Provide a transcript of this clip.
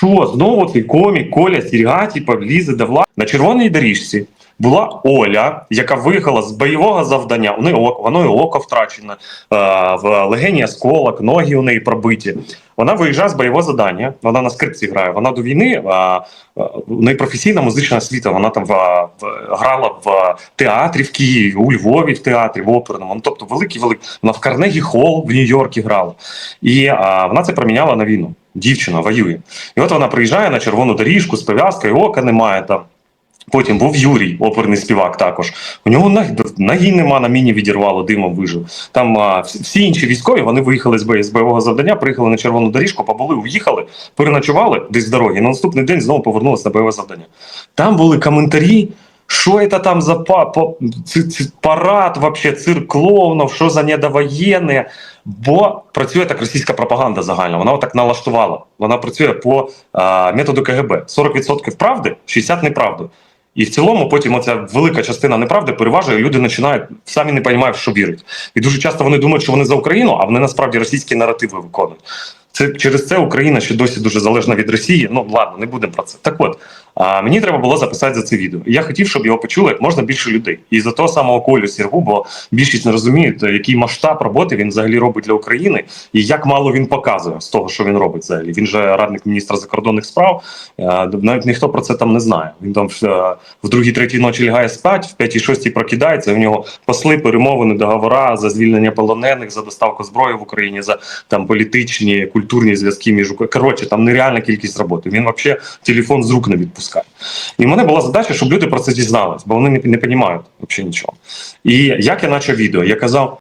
що знову цей комік Коля Сірга, типа, влізе до влади. На червоній доріжці була Оля, яка виїхала з бойового завдання. У неї око, воно і око втрачене, е, в легені осколок, ноги у неї пробиті. Вона виїжджає з бойового завдання, вона на скрипці грає. Вона до війни а, у неї професійна музична освіта. Вона там в, в, грала в театрі в Києві, у Львові в театрі, в оперному. Ну, тобто великий великий. Вона в Карнегі Холл в Нью-Йоркі грала. І а, вона це проміняла на війну. Дівчина воює. І от вона приїжджає на червону доріжку з пов'язкою, ока немає там. Потім був Юрій, оперний співак також. У нього ног- ноги нема, на міні відірвало, димом вижив. Там а, всі- інші військові вони виїхали з, бої- з бойового завдання, приїхали на червону доріжку, побули, уїхали, переночували десь з дороги. На наступний день знову повернулися на бойове завдання. Там були коментарі. Що це там за парад, вообще, цирк клоунов, що за недовоєнне? Бо працює так російська пропаганда загальна. Вона так налаштувала. Вона працює по а, методу КГБ. 40% правди, 60% неправди. І в цілому потім оця велика частина неправди переважує, люди починають самі не розуміють, що вірять. І дуже часто вони думають, що вони за Україну, а вони насправді російські наративи виконують. Це через це Україна ще досі дуже залежна від Росії. Ну ладно, не будемо про це. Так от а, мені треба було записати за це відео. Я хотів, щоб його почули як можна більше людей. І за того самого Колю Сіргу, бо більшість не розуміють, який масштаб роботи він взагалі робить для України, і як мало він показує з того, що він робить взагалі. Він же радник міністра закордонних справ. е, Навіть ніхто про це там не знає. Він там е, в другій, третій ночі лягає спать, в п'ятій, шостій прокидається. В нього посли, перемовини, договора за звільнення полонених, за доставку зброї в Україні, за там політичні, культурні зв'язки між коротше, там нереальна кількість роботи. Він взагалі телефон з рук не відпускає. І в мене була задача, щоб люди про це дізнались, бо вони не розуміють взагалі нічого. І як я почав відео, я казав.